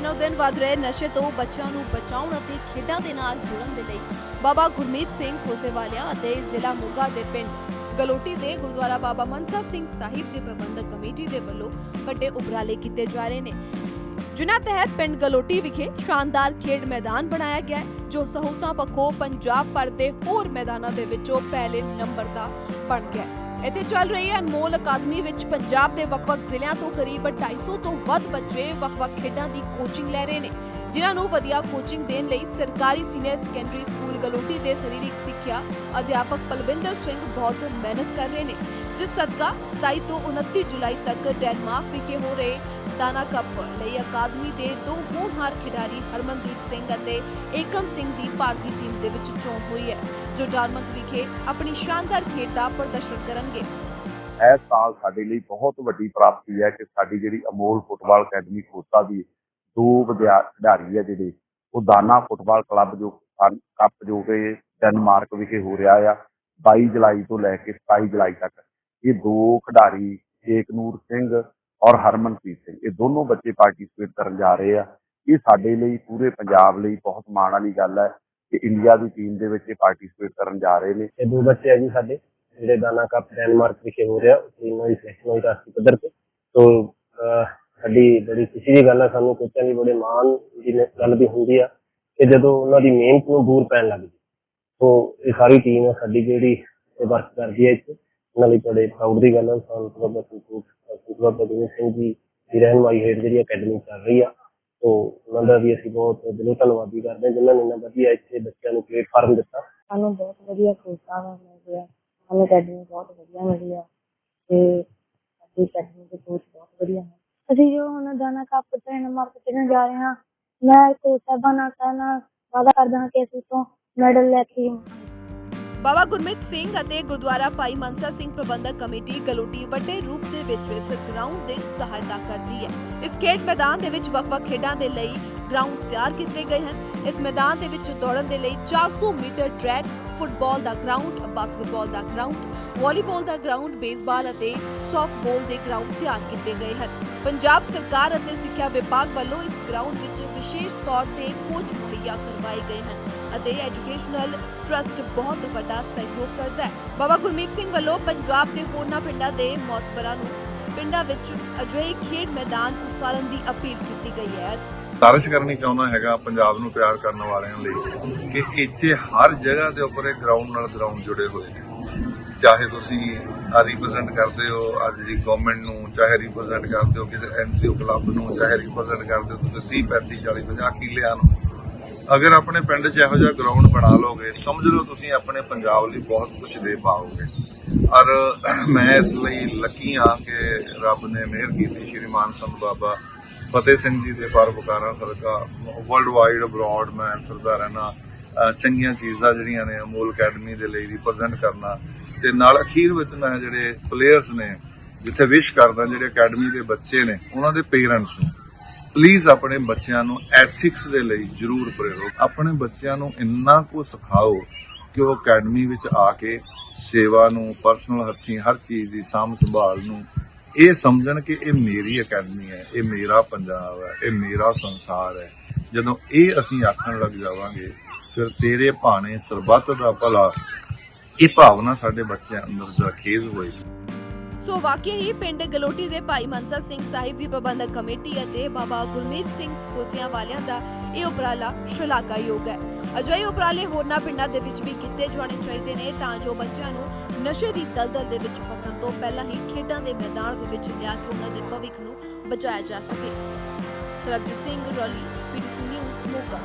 ਵੱਧ ਰਹੇ ਨਸ਼ੇ ਤੋਂ ਬੱਚਿਆਂ ਨੂੰ ਬਚਾਉਣ ਅਤੇ ਖੇਡਾਂ ਦੇ ਨਾਲ ਜੁੜਨ ਦੇ ਲਈ ਬਾਬਾ ਗੁਰਮੀਤ ਸਿੰਘ ਖੋਸੇਵਾਲਿਆ ਅਤੇ ਜ਼ਿਲ੍ਹਾ ਮੋਗਾ ਦੇ ਪਿੰਡ ਗਲੋਟੀ ਦੇ ਗੁਰਦੁਆਰਾ ਬਾਬਾ ਮਨਸਾ ਸਿੰਘ ਸਾਹਿਬ ਦੀ ਪ੍ਰਬੰਧਕ ਕਮੇਟੀ ਦੇ ਵੱਲੋਂ ਵੱਡੇ ਉਪਰਾਲੇ ਕੀਤੇ ਜਾ ਰਹੇ ਨੇ। ਜਿਨ੍ਹਾਂ ਤਹਿਤ ਪਿੰਡ ਗਲੋਟੀ ਵਿਖੇ ਸ਼ਾਨਦਾਰ ਖੇਡ ਮੈਦਾਨ ਬਣਾਇਆ ਗਿਆ ਹੈ, ਜੋ ਸਹੂਲਤਾਂ ਪੱਖੋਂ ਪੰਜਾਬ ਭਰ ਦੇ ਹੋਰ ਮੈਦਾਨਾਂ ਦੇ ਵਿੱਚੋਂ ਪਹਿਲੇ ਨੰਬਰ ਦਾ ਬਣ ਗਿਆ ਹੈ। ਇੱਥੇ ਚੱਲ ਰਹੀ ਹੈ ਅਨਮੋਲ ਅਕਾਦਮੀ ਵਿੱਚ ਪੰਜਾਬ ਦੇ ਵੱਖ-ਵੱਖ ਜ਼ਿਲ੍ਹਿਆਂ ਤੋਂ ਕਰੀਬ 250 ਤੋਂ ਵੱਧ ਬੱਚੇ ਵੱਖ-ਵੱਖ ਖੇਡਾਂ ਦੀ ਕੋਚਿੰਗ ਲੈ ਰਹੇ ਨੇ। ਜਿਨ੍ਹਾਂ ਨੂੰ ਵਧੀਆ ਕੋਚਿੰਗ ਦੇਣ ਲਈ ਸਰਕਾਰੀ ਸੀਨੀਅਰ ਸੈਕੰਡਰੀ ਸਕੂਲ ਗਲੋਟੀ ਦੇ ਸਰੀਰਕ ਸਿੱਖਿਆ ਅਧਿਆਪਕ ਪਲਵਿੰਦਰ ਸਿੰਘ ਬਹੁਤ ਮਿਹਨਤ ਕਰ ਰਹੇ ਨੇ। ਜਿਸ ਸਦਕਾ 27 ਤੋਂ 29 ਜੁਲਾਈ ਤੱਕ ਡੈਨਮਾਰਕ ਵਿਖੇ ਹੋ ਰਹੇ ਦਾਨਾ ਕੱਪ ਲਈ ਅਕਾਦਮੀ ਦੇ ਦੋ ਹੋਣਹਾਰ ਖਿਡਾਰੀ ਹਰਮਨਦੀਪ ਸਿੰਘ ਅਤੇ ਏਕਮ ਸਿੰਘ ਦੀ ਭਾਰਤੀ ਟੀਮ ਦੇ ਵਿੱਚ ਚੋਣ ਹੋਈ ਹੈ, ਜੋ ਡੈਨਮਾਰਕ ਵਿਖੇ ਆਪਣੀ ਸ਼ਾਨਦਾਰ ਖੇਡ ਦਾ ਪ੍ਰਦਰਸ਼ਨ ਕਰਨਗੇ। ਇਸ ਸਾਲ ਸਾਡੇ ਲਈ ਬਹੁਤ ਵੱਡੀ ਪ੍ਰਾਪਤੀ ਹੈ ਕਿ ਸਾਡੀ ਜਿਹੜੀ ਅਮੋਲ ਫੁੱਟਬਾਲ ਅਕੈਡਮੀ ਖੋਤਾ ਦੀ ਦੋ ਵਿਦਿਆ ਖਿਡਾਰੀ ਹੈ ਜਿਹੜੇ, ਉਹ ਦਾਨਾ ਫੁੱਟਬਾਲ ਕਲੱਬ ਜੋ ਕੱਪ ਜੋ ਕਿ ਡੈਨਮਾਰਕ ਵਿਖੇ ਹੋ ਰਿਹਾ ਆ 22 ਜੁਲਾਈ ਤੋਂ ਲੈ ਕੇ 27 ਜੁਲਾਈ ਤੱਕ। ਇਹ ਦੋ ਖਿਡਾਰੀ, ਏਕਨੂਰ ਸਿੰਘ ਔਰ ਹਰਮਨਪ੍ਰੀਤ ਸਿੰਘ। ਇਹ ਦੋਨੋਂ ਬੱਚੇ ਪਾਰਟਿਸਿਪੇਟ ਕਰਨ ਜਾ ਰਹੇ ਆ। ਇਹ ਸਾਡੇ ਲਈ, ਪੂਰੇ ਪੰਜਾਬ ਲਈ ਬਹੁਤ ਮਾਣ ਵਾਲੀ ਗੱਲ ਹੈ ਕਿ ਇੰਡੀਆ ਦੀ ਟੀਮ ਦੇ ਵਿੱਚ ਇਹ ਪਾਰਟਿਸਿਪੇਟ ਕਰਨ ਜਾ ਰਹੇ ਨੇ। ਇਹ ਦੋ ਬੱਚੇ ਆ ਜੀ ਸਾਡੇ, ਜਿਹੜੇ ਦਾਨਾ ਕੱਪ ਡੈਨਮਾਰਕ ਵਿਖੇ ਹੋ ਰਿਹਾ ਇਹਨਾਂ ਦੀ ਸਿਲੈਕਸ਼ਨ ਰਾਸ਼ਟਰੀ ਪੱਧਰ ਤੇ। ਤੋਂ ਸਾਡੀ ਬੜੀ ਖੁਸ਼ੀ ਦੀ ਗੱਲ ਹੈ ਸਾਨੂੰ ਕੋਚਾਂ ਦੀ ਬੜੇ ਮਾਣ ਦੀ ਨ- ਗੱਲ ਵੀ ਹੁੰਦੀ ਆ ਕਿ ਜਦੋਂ ਉਹਨਾਂ ਦੀ ਮਿਹਨਤ ਨੂੰ ਬੂਰ ਪੈਣ ਲੱਗ ਜੀ ਤੋਂ ਇਹ ਸਾਰੀ ਟੀਮ ਸਾਡੀ ਜਿਹੜੀ ਵਰਕ ਕਰਦੀ ਹੈ ਇੱਥੇ, ਉਹਨਾਂ ਲਈ ਬੜੇ ਪ੍ਰਾਊਡ ਦੀ ਗੱਲ ਹੈ ਸਾਨੂੰ ਬਾਬਾ ਸੰਤੋਖ ਸੰਤੋਖ ਬਾਬਾ ਸਿੰਘ ਜੀ ਦੀ ਰਹਿਨਮਾਈ ਹੇਠ ਜਿਹੜੀ ਅਕੈਡਮੀ ਚੱਲ ਰਹੀ ਆ ਤੋਂ ਉਹਨਾਂ ਦਾ ਵੀ ਅਸੀਂ ਬਹੁਤ ਦਿਲੋਂ ਧੰਨਵਾਦੀ ਕਰਦੇ ਹਾਂ, ਜਿਨ੍ਹਾਂ ਨੇ ਇੰਨਾ ਵਧੀਆ ਇੱਥੇ ਬੱਚਿਆਂ ਨੂੰ ਪਲੇਟਫਾਰਮ ਦਿੱਤਾ। ਸਾਨੂੰ ਬਹੁਤ ਵਧੀਆ ਕੋਚਾਂ ਦਾ ਮਿਲ ਗਿਆ ਸਾਨੂੰ ਅਕੈਡਮੀ ਬਹੁਤ ਵਧੀਆ ਮਿਲੀ ਆ, ਤੇ ਸਾਡੀ ਅਕੈਡਮੀ ਦੇ ਕੋਚ ਬਹੁਤ ਵਧੀਆ ਹਨ ਅਸੀਂ ਜੋ ਹੁਣ ਦਾਨਾ ਕੱਪ ਟ੍ਰੇਨ ਮਾਰਕ ਖੇਡਣ ਜਾ ਰਹੇ ਹਾਂ, ਮੈਂ ਕੋਚ ਸਾਹਿਬਾਂ ਨਾਲ ਕਹਿਣਾ ਵਾਅਦਾ ਕਰਦਾ ਹਾਂ ਕਿ ਅਸੀਂ ਤੋਂ ਮੈਡਲ ਲੈ ਕੇ ਆਵਾਂਗੇ ਬਾਬਾ ਗੁਰਮੀਤ ਸਿੰਘ ਅਤੇ ਗੁਰਦੁਆਰਾ ਭਾਈ ਮਨਸਾ ਸਿੰਘ ਪ੍ਰਬੰਧਕ ਕਮੇਟੀ ਗਲੋਟੀ ਵੱਡੇ ਰੂਪ ਦੇ ਵਿੱਚ ਇਸ ਗਰਾਊਂਡ ਦੇ ਸਹਾਇਤਾ ਕਰਦੀ ਹੈ। ਇਸ ਖੇਡ ਮੈਦਾਨ ਦੇ ਵਿੱਚ ਵੱਖ-ਵੱਖ ਖੇਡਾਂ ਦੇ ਲਈ ਗਰਾਊਂਡ ਤਿਆਰ ਕੀਤੇ ਗਏ ਹਨ। ਇਸ ਮੈਦਾਨ ਦੇ ਵਿੱਚ ਦੌੜਨ ਦੇ ਲਈ 400 ਮੀਟਰ ਟਰੈਕ ਫੁੱਟਬਾਲ ਦਾ ਗਰਾਊਂਡ ਬਾਸਕਟਬਾਲ ਦਾ ਗਰਾਊਂਡ ਵਾਲੀਬਾਲ ਦਾ ਗਰਾਊਂਡ ਬੇਸਬਾਲ ਅਤੇ ਸਾਫਟਬਾਲ ਦੇ ਗਰਾਊਂਡ ਤਿਆਰ ਕੀਤੇ ਗਏ ਹਨ। ਪੰਜਾਬ ਸਰਕਾਰ ਅਤੇ ਸਿੱਖਿਆ ਵਿਭਾਗ ਵੱਲੋਂ ਇਸ ਗਰਾਊਂਡ ਵਿੱਚ ਵਿਸ਼ੇਸ਼ ਤੌਰ ਤੇ ਕੋਚ ਮੁਹੱਈਆ ਕਰਵਾਏ ਗਏ ਹਨ ਅਤੇ ਐਜੂਕੇਸ਼ਨਲ ਟਰਸਟ ਬਹੁਤ ਵੱਡਾ ਸਹਿਯੋਗ ਕਰਦਾ ਹੈ। ਬਾਬਾ ਗੁਰਮੀਤ ਸਿੰਘ ਵੱਲੋਂ ਪੰਜਾਬ ਦੇ ਹੋਰਨਾਂ ਪਿੰਡਾਂ ਦੇ ਮੌਤਬਰਾਂ ਨੂੰ ਪਿੰਡਾਂ ਵਿੱਚ ਅਜਿਹੇ ਖੇਡ ਮੈਦਾਨ ਉਸਾਰਨ ਦੀ ਅਪੀਲ ਕੀਤੀ ਗਈ ਹੈ। ਤਾਰਿਸ਼ ਕਰਨੀ ਚਾਹੁੰਦਾ ਹੈਗਾ ਪੰਜਾਬ ਨੂੰ ਪਿਆਰ ਕਰਨ ਵਾਲਿਆਂ ਲਈ ਕਿ ਇੱਥੇ ਹਰ ਜਗ੍ਹਾ ਦੇ ਉੱਪਰ ਇਹ ਗਰਾਊਂਡ ਨਾਲ ਗਰਾਊਂਡ ਜੁੜੇ ਹੋਏ ਨੇ। ਚਾਹੇ ਤੁਸੀਂ ਆ ਰਿਪਰੈਜ਼ੈਂਟ ਕਰਦੇ ਹੋ ਅੱਜ ਦੀ ਗਵਰਨਮੈਂਟ ਨੂੰ ਚਾਹੇ ਰਿਪਰੈਜ਼ੈਂਟ ਕਰਦੇ ਹੋ, ਕਿਸੇ ਐਨਸੀਓ ਕਲੱਬ ਨੂੰ ਚਾਹੇ ਰਿਪਰੈਜ਼ੈਂਟ ਕਰਦੇ ਹੋ, ਤੁਸੀਂ 30 35 40 50 ਕਿਲਿਆਂ ਨੂੰ। ਅਗਰ ਆਪਣੇ ਪਿੰਡ 'ਚ ਇਹੋ ਜਿਹਾ ਗਰਾਊਂਡ ਬਣਾ ਲਓਗੇ, ਸਮਝ ਲਓ ਤੁਸੀਂ ਆਪਣੇ ਪੰਜਾਬ ਲਈ ਬਹੁਤ ਕੁਝ ਦੇ ਪਾਓਗੇ। ਔਰ ਮੈਂ ਇਸ ਲਈ ਲੱਕੀ ਹਾਂ ਕਿ ਰੱਬ ਨੇ ਮਿਹਰ ਕੀਤੀ ਸ਼੍ਰੀ ਮਾਨ ਸੰਤ ਬਾਬਾ ਫਤਿਹ ਸਿੰਘ ਜੀ ਦੇ ਪਰਉਪਕਾਰਾਂ ਸਦਕਾ ਵਰਲਡ ਵਾਈਡ ਅਬਰੋਡ ਮੈਂ ਫਿਰਦਾ ਰਹਿਣਾ ਚੰਗੀਆਂ ਚੀਜ਼ਾਂ ਜਿਹੜੀਆਂ ਨੇ ਅਮੋਲ ਅਕੈਡਮੀ ਦੇ ਲਈ ਰਿਪਰੈਜ਼ੈਂਟ ਕਰਨਾ, ਤੇ ਨਾਲ ਅਖੀਰ ਵਿੱਚ ਮੈਂ ਜਿਹੜੇ ਪਲੇਅਰਸ ਨੇ, ਜਿੱਥੇ ਵਿਸ਼ ਕਰਦਾ ਜਿਹੜੇ ਅਕੈਡਮੀ ਦੇ ਬੱਚੇ ਨੇ, ਉਹਨਾਂ ਦੇ ਪੇਰੈਂਟਸ ਨੂੰ ਪਲੀਜ਼ ਆਪਣੇ ਬੱਚਿਆਂ ਨੂੰ ਐਥਿਕਸ ਦੇ ਲਈ ਜਰੂਰ ਪ੍ਰੇਰੋ। ਆਪਣੇ ਬੱਚਿਆਂ ਨੂੰ ਇੰਨਾ ਕੁ ਸਿਖਾਓ ਕਿ ਉਹ ਅਕੈਡਮੀ ਵਿੱਚ ਆ ਕੇ ਸੇਵਾ ਨੂੰ ਪਰਸਨਲ ਹੱਥੀਂ, ਹਰ ਚੀਜ਼ ਦੀ ਸਾਂਭ ਸੰਭਾਲ ਨੂੰ ਇਹ ਸਮਝਣ ਕਿ ਇਹ ਮੇਰੀ ਅਕੈਡਮੀ ਹੈ, ਇਹ ਮੇਰਾ ਪੰਜਾਬ ਹੈ, ਇਹ ਮੇਰਾ ਸੰਸਾਰ ਹੈ। ਜਦੋਂ ਇਹ ਅਸੀਂ ਆਖਣ ਲੱਗ ਜਾਵਾਂਗੇ, ਫਿਰ ਤੇਰੇ ਭਾਣੇ ਸਰਬੱਤ ਦਾ ਭਲਾ, ਇਹ ਭਾਵਨਾ ਸਾਡੇ ਬੱਚਿਆਂ ਅੰਦਰ ਜ਼ਰਖੇਜ਼ ਹੋਏਗੀ ਸੋ ਵਾਕਿਆ ਹੀ ਪਿੰਡ ਗਲੋਟੀ ਦੇ ਭਾਈ ਮਨਸਾ ਸਿੰਘ ਸਾਹਿਬ ਦੀ ਪ੍ਰਬੰਧਕ ਕਮੇਟੀ ਅਤੇ ਬਾਬਾ ਗੁਰਮੀਤ ਸਿੰਘ ਖੋਸਿਆਂ ਵਾਲਿਆਂ ਦਾ ਇਹ ਉਪਰਾਲਾ ਸ਼ਲਾਘਾਯੋਗ ਹੈ। ਅਜਿਹੇ ਉਪਰਾਲੇ ਹੋਰਨਾਂ ਪਿੰਡਾਂ ਦੇ ਵਿੱਚ ਵੀ ਕੀਤੇ ਜਾਣੇ ਚਾਹੀਦੇ ਨੇ ਤਾਂ ਜੋ ਬੱਚਿਆਂ ਨੂੰ ਨਸ਼ੇ ਦੀ ਦਲਦਲ ਦੇ ਵਿੱਚ ਫਸਣ ਤੋਂ ਪਹਿਲਾਂ ਹੀ ਖੇਡਾਂ ਦੇ ਮੈਦਾਨ ਦੇ ਵਿੱਚ ਲਿਆ ਕੇ ਉਹਨਾਂ ਦੇ ਭਵਿੱਖ ਨੂੰ ਬਚਾਇਆ ਜਾ ਸਕੇ। Sarabjit Singh Rolly, PTC news, Moga.